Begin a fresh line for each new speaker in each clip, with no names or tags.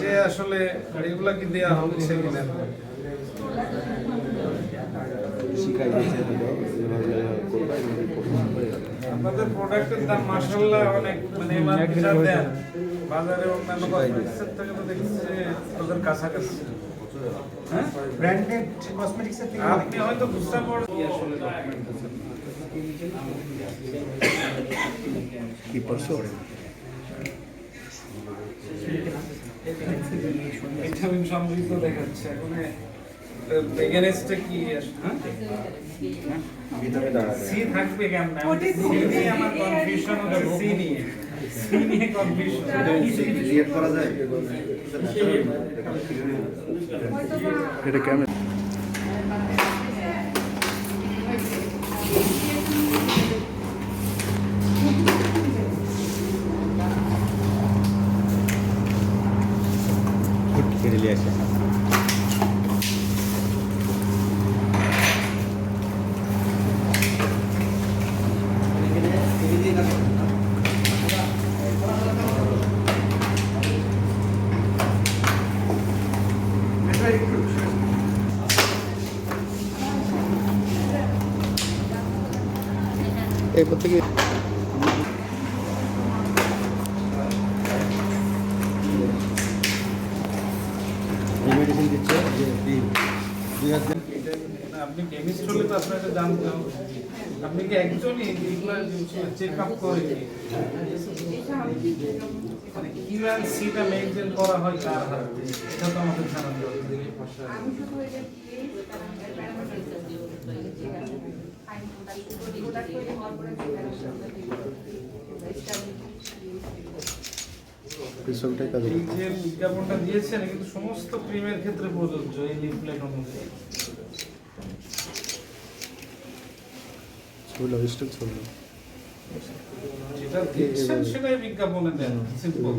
যে আসলে এগুলা কি দেওয়া
এভাবে করবা
আপনাদের প্রোডাক্টের দাম মাসাল্লাহ অনেক মানে দেন বাজারে অন্যান্য কসমেটিক্সের থেকে তো দেখছি যে কাছাকাছি। হ্যাঁ?
ব্র্যান্ডেড কসমেটিক্সের থেকে
আপনি হয়তো বুঝতে পারেন কি আসলে আছে।
কি পারছ
এটা আমি সমৃদ্ধ দেখাচ্ছে এখন এগেনস্টে কি আসে হ্যাঁ
ভিতরে দাঁড়াবে
সি থাকবে কেমন সি নিয়ে আমার কনফিউশন হচ্ছে সি নিয়ে সি নিয়ে কনফিউশন
রিয়েক্ট করা যায় এটা কেমন কেটে নিয়ে আসে এরপর থেকে মেডিসিন দিচ্ছে যে দুই দুই হাজার
না, আপনি কেমিস্ট হলে তো আপনাকে জানতে হবে। আপনি কি একজনই এগুলো চেক আপ করে? মানে কীভাবে সিটা মেনটেন করা হয় কার হাতে এটা তো আমাদের
আমি শুধু
পিছনটাই কাজে
এই যে বিজ্ঞাপনটা দিয়েছেন কিন্তু সমস্ত ক্রিমের ক্ষেত্রে প্রযোজ্য এই লিফলেট অনুযায়ী।
ছবিটা স্টিল ছবি
যেটা দিচ্ছেন সেটাই বিজ্ঞাপনে দেন সিম্পল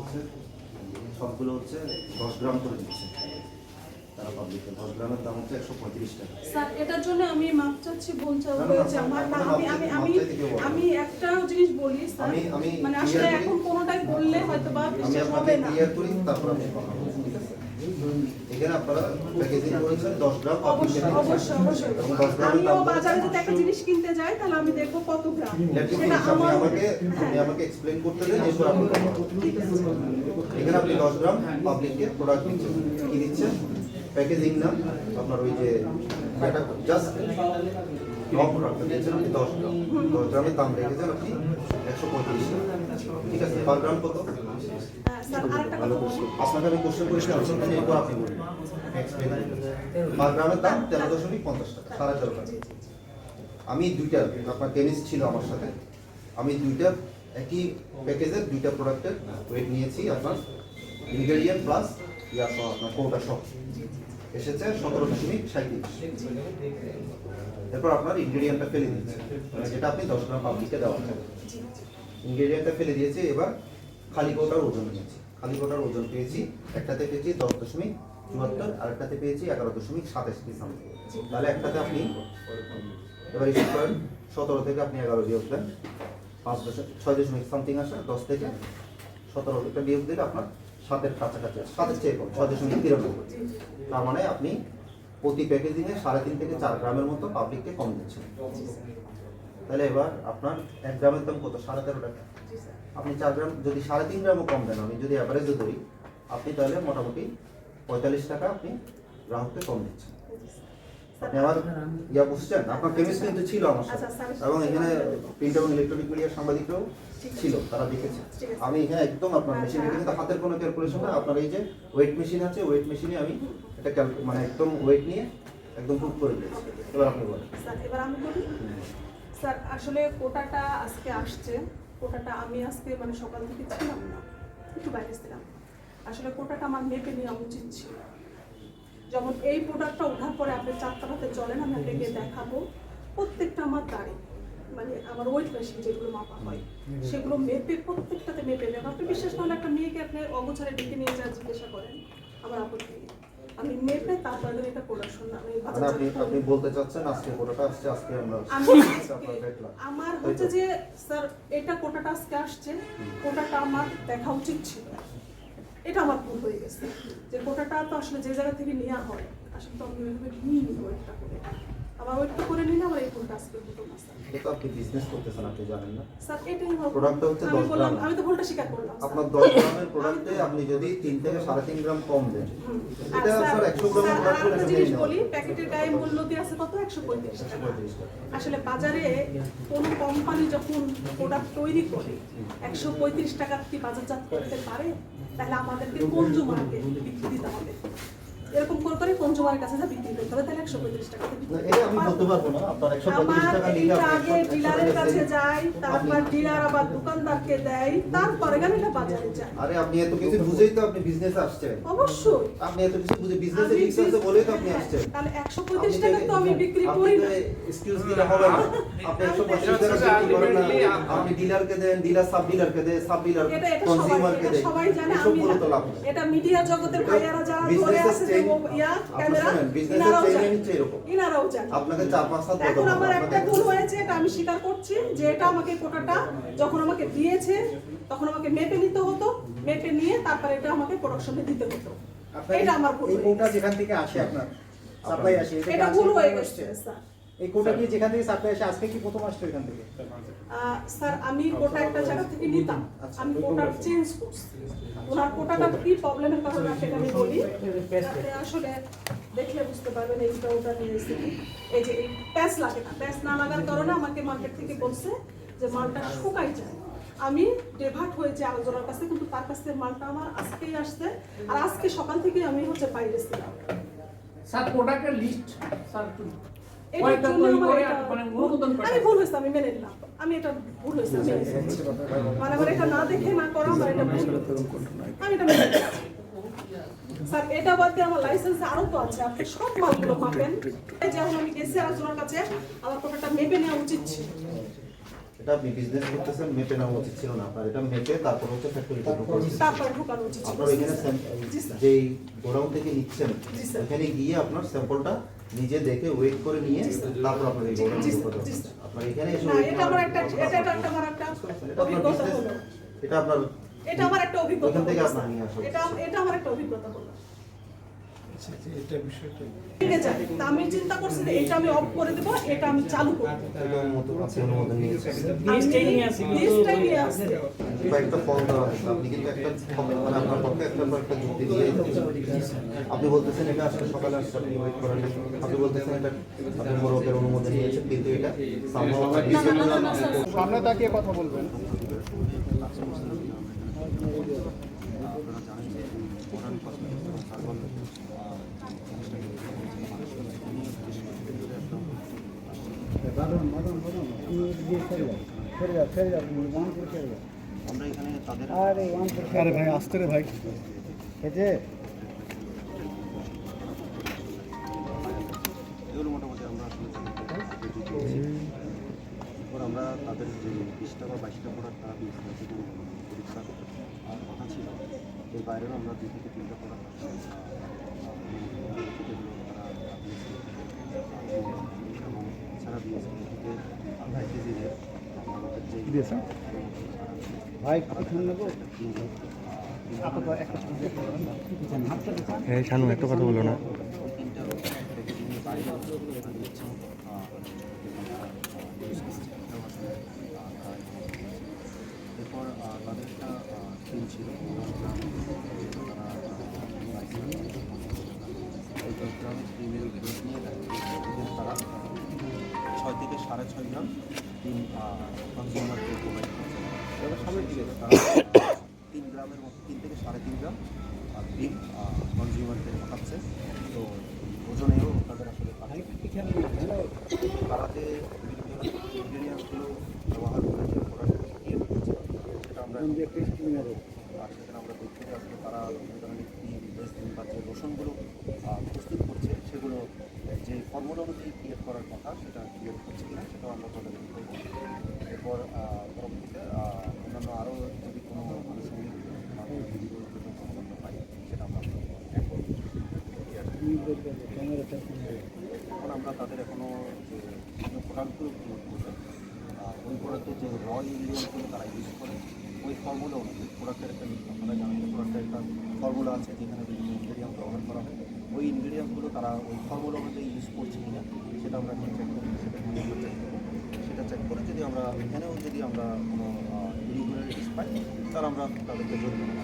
হচ্ছে সবগুলো হচ্ছে দশ গ্রাম করে দিচ্ছে। তারা পাবলিকে দশ গ্রামের দাম হচ্ছে একশো পঁয়ত্রিশ টাকা।
স্যার এটার জন্য আমি মাপ চাচ্ছি বোন চাও
না, না,
হয়েছে
না,
আমার। না
না,
আমি আমি একটা জিনিস বলি স্যার। মানে আসলে এখন কোনোটাই বললে হয়তো বা বিশ্বাস হবে না।
ক্লিয়ার করি তারপর আমি কথা এখানে আপনারা প্যাকেজিং করেছেন দশ গ্রাম
অবশ্যই অবশ্যই অবশ্যই।
এবং দশ গ্রামের
আমিও বাজারে যদি একটা জিনিস কিনতে যাই তাহলে আমি দেখব কত গ্রাম। সেটা
আপনি
আমার
আমাকে আপনি আমাকে এক্সপ্লেন করতে দেন এরপর আপনি এখানে আপনি দশ গ্রাম পাবলিককে প্রোডাক্ট দিচ্ছেন। কি দিচ্ছেন? প্যাকেজিং না আপনার ওই যে জাস্ট প্রোডাক্ট আপনি দশ দশ গ্রামের দাম আপনি একশো পঁয়ত্রিশ টাকা ঠিক আছে
বলি
আপনাকে আমি কোশ্চেন আপনি দাম তেরো দশমিক পঞ্চাশ টাকা সাড়ে তেরো আমি দুইটা, আপনার কেমিস্ট ছিল আমার সাথে। আমি দুইটা, একই প্যাকেজের দুইটা প্রোডাক্টের ওয়েট নিয়েছি, আপনার ইনগ্রেডিয়েন্ট প্লাস ইয়া সহ আপনার কোটা সহ। এসেছে সতেরো দশমিক সাঁত্রিশ এরপর আপনার ইনগ্রেডিয়েন্টটা ফেলে দিয়েছে মানে যেটা আপনি দশ গ্রাম পাবলিককে দেওয়া হবে ইনগ্রেডিয়েন্টটা ফেলে দিয়েছি, এবার খালি কোটার ওজন নিয়েছি। খালি কোটার ওজন পেয়েছি, একটাতে পেয়েছি দশ দশমিক চুয়াত্তর আর একটাতে পেয়েছি এগারো দশমিক সাতাশ কি সামথিং তাহলে একটাতে আপনি এবার হিসাব করেন সতেরো থেকে আপনি এগারো বিয়োগ দেন পাঁচ দশমিক, ছয় দশমিক সামথিং আসে, দশ থেকে সতেরো একটা বিয়োগ দিলে আপনার সাতের কাছাকাছি। সাতের চেয়ে কম, ছয় দশমিক তিরানব্বই। তার মানে আপনি প্রতি প্যাকেজিংয়ে সাড়ে তিন থেকে চার গ্রামের মতো পাবলিককে কম দিচ্ছেন তাহলে এবার আপনার এক গ্রামের দাম কত? সাড়ে তেরো টাকা। আপনি চার গ্রাম যদি সাড়ে তিন গ্রামও কম দেন আমি যদি অ্যাভারেজে ধরি আপনি তাহলে মোটামুটি পঁয়তাল্লিশ টাকা আপনি গ্রাহককে কম দিচ্ছেন। আপনি আমার ইয়া বুঝছেন? আপনার কেমিস্ট কিন্তু ছিল আমার সাথে।
আচ্ছা,
এবং এখানে প্রিন্ট এবং ইলেকট্রনিক মিডিয়ার সাংবাদিকরাও ছিল তারা দেখেছে। আমি এখানে একদম আপনার মেশিনে কিন্তু হাতের কোনো ক্যালকুলেশন না আপনার এই যে ওয়েট মেশিন আছে ওয়েট মেশিনে আমি এটা মানে একদম ওয়েট নিয়ে একদম বুক করে দিয়েছি। এবার আপনি বলেন।
স্যার, এবার আমি বলি? স্যার, আসলে কোটাটা আজকে আসছে। কোটাটা আমি আজকে মানে সকাল থেকে ছিলাম না, একটু বাইরে ছিলাম। আসলে কোটাটা আমার মেপে নেওয়া উচিত ছিল। যেমন এই প্রোডাক্টটা ওঠার পরে আপনি চারটা চারটাতে চলেন, আমি আপনাকে দেখাবো। প্রত্যেকটা আমার দাঁড়ে মানে আমার ওয়েট মেশিন যেগুলো মাপা হয়, সেগুলো মেপে প্রত্যেকটাতে মেপে নেন আপনি বিশ্বাস হলে একটা মেয়েকে আপনি অগোছারে ডেকে নিয়ে যা জিজ্ঞাসা করেন আমার আপত্তি। আমি মেপে তারপরে এটা প্রোডাকশন আমি
মানে আপনি আপনি বলতে চাচ্ছেন আজকে কোটাটা আসছে আজকে আমরা
হচ্ছে যে স্যার এটা কোটাটা আজকে আসছে কোটাটা আমার দেখা উচিত ছিল। এটা আমার ভুল হয়ে গেছে। যে কোটাটা তো আসলে যে জায়গা থেকে নেওয়া হয় আসলে তো আমি ওইভাবে নিই নি একটা করে আমার ওয়েটটা করে নিলে আমার এই ভুলটা আজকে হতো না স্যার
এটা তো আপনি বিজনেস করতেছেন আপনি জানেন না।
স্যার এটাই আমার ভুল।
হচ্ছে
আমি
10 গ্রাম।
আমি তো ভুলটা স্বীকার করলাম
আপনার দশ গ্রামের প্রোডাক্টে আপনি যদি তিন থেকে সাড়ে তিন গ্রাম কম দেন এটা
স্যার,
স্যার একশো গ্রামের প্রোডাক্ট
একটা জিনিস বলি প্যাকেটের গায়ে মূল্য দিয়ে আছে কত? একশো পঁয়ত্রিশ
একশো
টাকা
পঁয়ত্রিশ টাকা।
আসলে বাজারে কোন কোম্পানি যখন প্রোডাক্ট তৈরি করে একশো পঁয়ত্রিশ টাকা কি বাজারজাত করতে পারে তাহলে আমাদেরকে কনজুমারকে বিক্রি দিতে হবে? এরকম করে করে কনজুমারের কাছে যা বিক্রি করতে হবে তাহলে একশো পঁয়ত্রিশ টাকা
এটা আমি বলতে পারব না আপনার একশো পঁয়ত্রিশ টাকা নিলে আপনি
আগে ডিলারের কাছে যায় তারপর ডিলার আবার দোকানদারকে দেয় তারপরে আমি এটা বাজারে যাই
আরে আপনি এত কিছু বুঝেই তো আপনি বিজনেস আসছেন।
অবশ্যই।
আপনি এত কিছু বুঝে বিজনেসে রিস্ক আছে বলেই তো আপনি
হ্যাঁ,
আসছেন।
তাহলে একশো পঁয়ত্রিশ টাকা তো আমি বিক্রি করি না।
এক্সকিউজ দিলে হবে না। আপনি একশো পঁয়ত্রিশ টাকা বিক্রি করেন না। আপনি ডিলারকে দেন ডিলার সাব ডিলারকে দেন সাব ডিলার কনজিউমারকে দেন।
সবাই জানে আমি। এটা মিডিয়া জগতের ভাইয়ারা যারা ধরে আছে ইয়া ক্যামেরা? ইনারাও
change
জানে
হচ্ছে এরকম।
ইনারাও জানে
আপনাকে চার পাঁচ সাত
এখন আমার একটা ভুল হয়েছে এটা আমি স্বীকার করছি যে এটা আমাকে কোটাটা যখন আমাকে দিয়েছে তখন আমাকে মেপে নিতে হতো মেপে নিয়ে তারপরে এটা আমাকে প্রোডাকশনে দিতে হতো। এটা আমার ভুল
এই কোটা যেখান থেকে আসে আপনার সাপ্লাই আসে এটা
ভুল হয়ে গেছে স্যার।
এই কোটা কি যেখান থেকে সাপ্লাই আসে? আজকে কি প্রথম আসছে এখান থেকে?
স্যার আমি কোটা একটা জায়গা থেকে নিতাম।
আচ্ছা,
আমি কোটা চেঞ্জ করছি। ওনার কোটাটা কি প্রবলেমের কারণে সেটা আমি বলি। আসলে দেখলে বুঝতে পারবেন এইটা ওটা নিয়ে এসেছি এই যে প্যাচ লাগে না প্যাচ না লাগার কারণে আমাকে মার্কেট থেকে বলছে যে মালটা শুকাই যায়। আমি ডেভার্ট হয়েছে আলোচনার কাছে কিন্তু তার কাছ থেকে মালটা আমার আজকেই আসছে। আর আজকে সকাল থেকে আমি হচ্ছে বাইরে ছিলাম।
স্যার প্রোডাক্টের লিস্ট স্যার
মানে
আমি ভুল। হয়েছে আমি মেনে নিলাম। আমি এটা ভুল হয়েছে মেনে মানে আমার এটা না দেখে না করা আমার এটা ভুল। আমি এটা মেনে স্যার এটা বাদ দিয়ে আমার লাইসেন্স আরও তো আছে আপনি সব মালগুলো এই যেমন আমি গেছি আলোচনার কাছে আমার কোনটা মেপে নেওয়া উচিত ছিল।
এটা আপনি বিজনেস করতেছেন মেপে নেওয়া উচিত ছিল না। আপনার এটা মেপে তারপর হচ্ছে ফ্যাক্টরিতে ঢুকাচ্ছেন
তারপরে উচিত
আপনার এখানে যেই গোডাউন থেকে নিচ্ছেন। ওখানে গিয়ে আপনার স্যাম্পলটা নিজে দেখে ওয়েট করে নিয়ে। তারপর আপনাদের
বলব।
আপনার এখানে এসে
এটা আমার একটা এটা একটা আমার একটা অভিজ্ঞতা হলো
এটা আপনার
এটা আমার একটা অভিজ্ঞতা
থেকে আপনার নিয়ে আসা
এটা এটা আমার একটা অভিজ্ঞতা হলো
এটা বিষয়টা
ঠিক আছে তা আমি চিন্তা করছি যে এটা আমি অফ করে দেবো এটা আমি চালু করব।
অনুমোদন
লিস্টে নিয়ে আসি
নিয়ে
একটা ফর্ম দেওয়া আছে আপনি কিন্তু একটা মানে আপনার পক্ষে একটা পর একটা যুক্তি দিয়ে আপনি বলতেছেন এটা আসলে সকালে আসছে আপনি ওয়েট করেন নাই। আপনি বলতেছেন এটা আপনি মোরকের অনুমোদন নিয়েছেন কিন্তু এটা আপনার
সামনে তাকিয়ে কথা বলবেন।
আমরা এখানে তাদের
আরে ভাই আসতে রে ভাই।
মোটামুটি আমরা তাদের যে বিশটা বা বাইশটা প্রোডাক্ট তারা দিয়েছিল সেগুলো পরীক্ষা আর কথা ছিল। এর বাইরেও আমরা দুই থেকে তিনটা প্রোডাক্ট যেগুলো তারা এবং এছাড়া দিয়েছিল থেকে আধা কেজিদের আমাদের যে
দিয়েছে? ভাই
হ্যাঁ শানু, একটা কথা বলো না
এরপর তাদের একটা ছিল তারা তারা ছয় থেকে সাড়ে ছয় গ্রাম টিম কনজিউমারকে প্রোভাইড করছে। এবার সামনের দিকে তিন গ্রামের মতো তিন থেকে সাড়ে তিন গ্রাম ডিম কনজিউমারকে পাঠাচ্ছে। তো ওজনেও তাদের আসলে পাঠাচ্ছে। তারা যে ইনগ্রিডিয়েন্টসগুলো ব্যবহার করে যে প্রোডাক্ট করছে সেটা আমরা আর সেখানে আমরা দেখতে আসলে তারা বিভিন্ন ধরনের ক্রিম বা যে আহ, প্রস্তুত করছে। যে ফর্মুলা অনুযায়ী ক্রিয়েট করার কথা, সেটা ক্রিয়েট হচ্ছে কিনা, সেটাও আমরা তদারকি করব। এরপর পরবর্তীতে আহ, অন্যান্য আরও যদি কোনো আনুষঙ্গিক আহ, বিধিগুলো যদি কর্মকাণ্ড পাই সেটা আমরা করব। এখন আমরা তাদের এখনও যে বিভিন্ন প্রোডাক্টগুলো ক্রিয়েট করবে আহ, ওই প্রোডাক্টের যে র ইনগ্রিডিয়েন্টগুলো তারা ইউজ করে ওই ফর্মুলা অনুযায়ী প্রোডাক্টের একটা আপনারা জানেন যে প্রোডাক্টের একটা ফর্মুলা আছে যেখানে বিভিন্ন ইনগ্রিডিয়েন্ট ব্যবহার করা হয় ওই ইনগ্রিডিয়েন্টগুলো তারা ওই ফর্মুলা অনুযায়ী ইউজ করছে কিনা সেটা আমরা চেক করি সেটা সেটা চেক করে যদি আমরা এখানেও যদি আমরা কোনো ইরেগুলারিটিস পাই, তাহলে আমরা তাদেরকে জরিমানা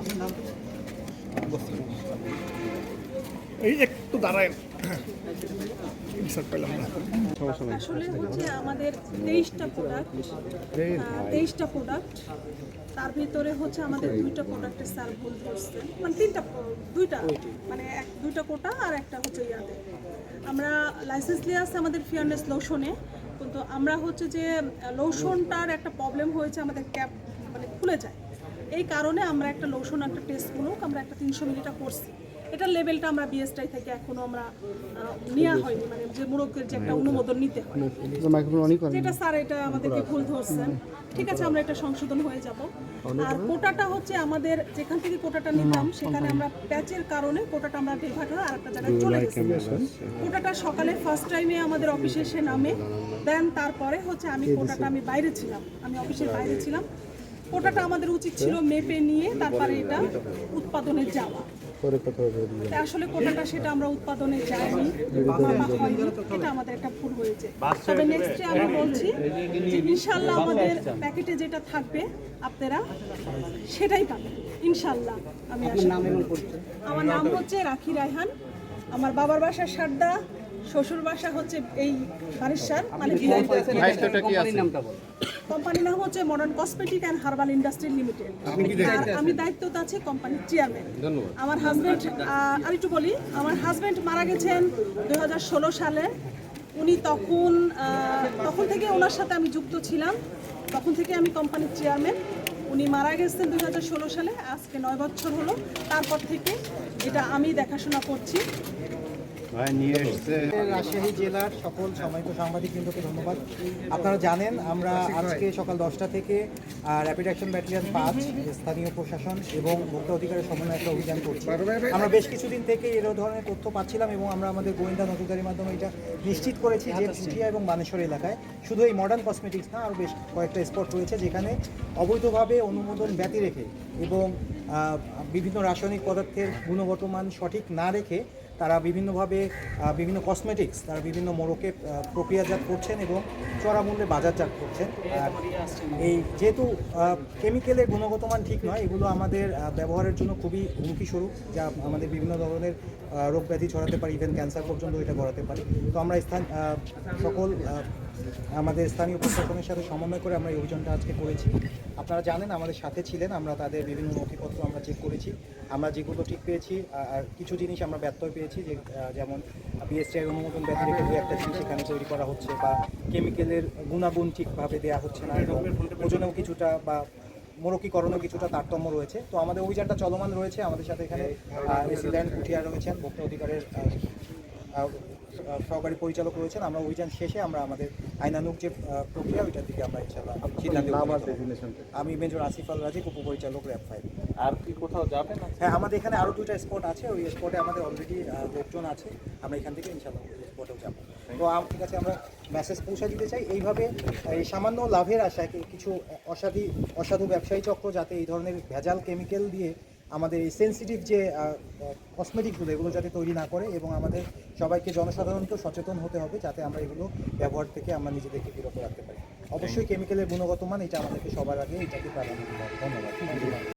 আপনার নাম
এই একটু দাঁড়ায় ইনসার্ট পেলাম না
আসলে হচ্ছে আমাদের তেইশটা প্রোডাক্ট তেইশটা প্রোডাক্ট তার ভিতরে হচ্ছে আমাদের দুইটা প্রোডাক্টের স্যার ভুল ধরছে। মানে তিনটা দুইটা মানে এক দুইটা কোটা আর একটা হচ্ছে ইয়াতে। আমরা লাইসেন্স নিয়ে আসছে আমাদের ফিয়ারনেস লোশনে কিন্তু আমরা হচ্ছে যে লোশনটার একটা প্রবলেম হয়েছে আমাদের ক্যাপ মানে খুলে যায়। এই কারণে আমরা একটা লোশন একটা টেস্টমূলক আমরা একটা তিনশো মিলিটা করছি। এটার লেভেলটা আমরা বিএসটাই থেকে এখনও আমরা নেওয়া হয়নি মানে যে মুরগের যে একটা অনুমোদন নিতে হয়। যেটা স্যার এটা আমাদেরকে ভুল ধরছেন। ঠিক আছে আমরা এটা সংশোধন হয়ে যাব। আর কোটাটা হচ্ছে আমাদের যেখান থেকে কোটাটা নিতাম সেখানে আমরা প্যাচের কারণে কোটাটা আমরা ডিভাইড হয়ে আরেকটা জায়গায় চলে গেছি। কোটাটা সকালে ফার্স্ট টাইমে আমাদের অফিসে এসে নামে দেন তারপরে হচ্ছে আমি কোটাটা আমি বাইরে ছিলাম। আমি অফিসের বাইরে ছিলাম। কোটাটা আমাদের উচিত ছিল মেপে নিয়ে তারপরে এটা উৎপাদনে যাওয়া। তা আসলে কোটাটা সেটা আমরা উৎপাদনে যাইনি এটা আমাদের একটা ভুল হয়েছে। তবে নেক্সট ডে আমি বলছি যে ইনশাল্লাহ আমাদের প্যাকেটে যেটা থাকবে আপনারা সেটাই পাবেন। ইনশাল্লাহ আমি আমার নাম হচ্ছে রাখি রায়হান। আমার বাবার বাসা সারদা। শ্বশুর বাসা হচ্ছে এই বারিশার মানে কোম্পানির নাম হচ্ছে modern cosmetic and herbal industry limited আর আমি দায়িত্বতে আছি কোম্পানির চেয়ারম্যান আমার হাজব্যান্ড আমি একটু বলি আমার হাজব্যান্ড মারা গেছেন দুই হাজার ষোলো সালে। উনি তখন তখন থেকে ওনার সাথে আমি যুক্ত ছিলাম। তখন থেকে আমি কোম্পানির চেয়ারম্যান উনি মারা গেছেন দুই হাজার ষোলো সালে আজকে নয় বছর হলো। তারপর থেকে এটা আমি দেখাশোনা করছি
রাজশাহী জেলার সকল সম্মানিত সাংবাদিকবৃন্দকে ধন্যবাদ। আপনারা জানেন আমরা আজকে সকাল দশটা থেকে র্যাপিড অ্যাকশন ব্যাটালিয়ন পাঁচ স্থানীয় প্রশাসন এবং ভোক্তা অধিকারের সমন্বয় একটা অভিযান করছি। আমরা বেশ কিছুদিন থেকে এর ধরনের তথ্য পাচ্ছিলাম এবং আমরা আমাদের গোয়েন্দা নজরদারির মাধ্যমে এটা নিশ্চিত করেছি যে পুঠিয়া এবং বানেশ্বর এলাকায় শুধু এই মডার্ন কসমেটিক্স না আরও বেশ কয়েকটা স্পট রয়েছে যেখানে অবৈধভাবে অনুমোদন ব্যতি রেখে এবং আহ, বিভিন্ন রাসায়নিক পদার্থের গুণগত মান সঠিক না রেখে তারা বিভিন্নভাবে বিভিন্ন কসমেটিক্স তারা বিভিন্ন মোড়কে প্রক্রিয়াজাত করছেন এবং চড়া মূল্যে বাজারজাত করছেন। এই যেহেতু কেমিক্যালের গুণগত মান ঠিক নয়, এগুলো আমাদের ব্যবহারের জন্য খুবই হুমকি স্বরূপ যা আমাদের বিভিন্ন ধরনের রোগ ব্যাধি ছড়াতে পারে ইভেন ক্যান্সার পর্যন্ত এটা করাতে পারে। তো আমরা স্থান সকল আমাদের স্থানীয় প্রশাসনের সাথে সমন্বয় করে আমরা এই অভিযানটা আজকে করেছি। আপনারা জানেন আমাদের সাথে ছিলেন, আমরা তাদের বিভিন্ন নথিপত্র আমরা চেক করেছি। আমরা যেগুলো ঠিক পেয়েছি আর কিছু জিনিস আমরা ব্যত্যয় পেয়েছি যে যেমন বিএসটিআই অনুমোদন ব্যতি রেখে দু একটা জিনিস এখানে তৈরি করা হচ্ছে বা কেমিক্যালের গুণাগুণ ঠিকভাবে দেওয়া হচ্ছে না। এবং ওজনেও কিছুটা বা মোরকীকরণও কিছুটা তারতম্য রয়েছে। তো আমাদের অভিযানটা চলমান রয়েছে। আমাদের সাথে এখানে ল্যান্ড কুঠিয়া রয়েছেন, ভোক্তা অধিকারের সহকারী পরিচালক রয়েছেন। আমরা অভিযান শেষে আমরা আমাদের আইনানুক যে প্রক্রিয়া ওইটার দিকে আমরা ইনশাল্লাহ আমি মেজর আসিফ আল রাজিক উপপরিচালক র্যাব ফাইভ।
আর কি কোথাও যাবেন
হ্যাঁ আমাদের এখানে আরও দুইটা স্পট আছে। ওই স্পটে আমাদের অলরেডি লোকজন আছে। আমরা এখান থেকে ইনশাল্লাহ ওই স্পটেও যাব। তো ঠিক আছে আমরা মেসেজ পৌঁছে দিতে চাই। এইভাবে এই সামান্য লাভের আশায় কিছু অসাধু অসাধু ব্যবসায়ী চক্র যাতে এই ধরনের ভেজাল কেমিক্যাল দিয়ে আমাদের এই সেন্সিটিভ যে কসমেটিকগুলো এগুলো যাতে তৈরি না করে এবং আমাদের সবাইকে জনসাধারণকেও সচেতন হতে হবে যাতে আমরা এগুলো ব্যবহার থেকে আমরা নিজেদেরকে বিরত রাখতে পারি। অবশ্যই কেমিক্যালের গুণগত মান এটা আমাদেরকে সবার আগে এটাকে প্রাধান্য দিতে হবে। ধন্যবাদ।